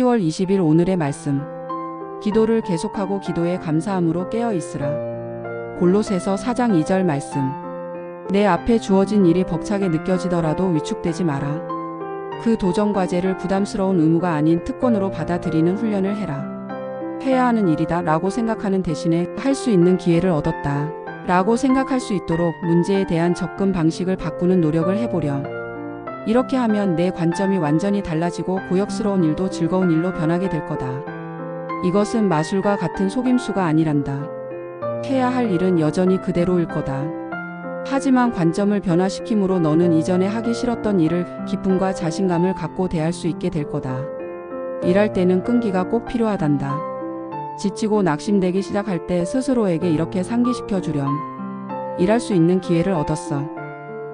10월 20일 오늘의 말씀. 기도를 계속하고 기도에 감사함으로 깨어 있으라. 골로새서 4장 2절 말씀. 내 앞에 주어진 일이 벅차게 느껴지더라도 위축되지 마라. 그 도전 과제를 부담스러운 의무가 아닌 특권으로 받아들이는 훈련을 해라. 해야 하는 일이다 라고 생각하는 대신에 할 수 있는 기회를 얻었다. 라고 생각할 수 있도록 문제에 대한 접근 방식을 바꾸는 노력을 해보렴. 이렇게 하면 내 관점이 완전히 달라지고 고역스러운 일도 즐거운 일로 변하게 될 거다. 이것은 마술과 같은 속임수가 아니란다. 해야 할 일은 여전히 그대로일 거다. 하지만 관점을 변화시킴으로 너는 이전에 하기 싫었던 일을 기쁨과 자신감을 갖고 대할 수 있게 될 거다. 일할 때는 끈기가 꼭 필요하단다. 지치고 낙심되기 시작할 때 스스로에게 이렇게 상기시켜 주렴. 일할 수 있는 기회를 얻었어.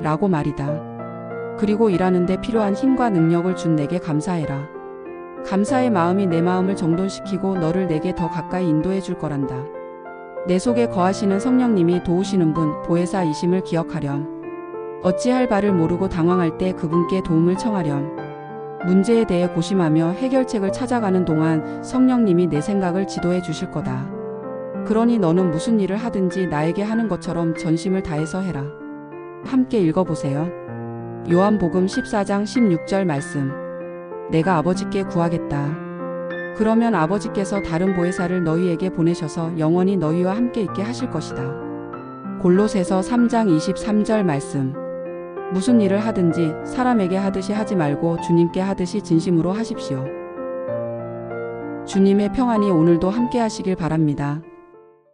라고 말이다. 그리고 일하는데 필요한 힘과 능력을 준 내게 감사해라. 감사의 마음이 내 마음을 정돈시키고 너를 내게 더 가까이 인도해 줄 거란다. 내 속에 거하시는 성령님이 도우시는 분, 보혜사이심을 기억하렴. 어찌할 바를 모르고 당황할 때 그분께 도움을 청하렴. 문제에 대해 고심하며 해결책을 찾아가는 동안 성령님이 내 생각을 지도해 주실 거다. 그러니 너는 무슨 일을 하든지 나에게 하는 것처럼 전심을 다해서 해라. 함께 읽어보세요. 요한복음 14장 16절 말씀. 내가 아버지께 구하겠다. 그러면 아버지께서 다른 보혜사를 너희에게 보내셔서 영원히 너희와 함께 있게 하실 것이다. 골로새서 3장 23절 말씀. 무슨 일을 하든지 사람에게 하듯이 하지 말고 주님께 하듯이 진심으로 하십시오. 주님의 평안이 오늘도 함께 하시길 바랍니다.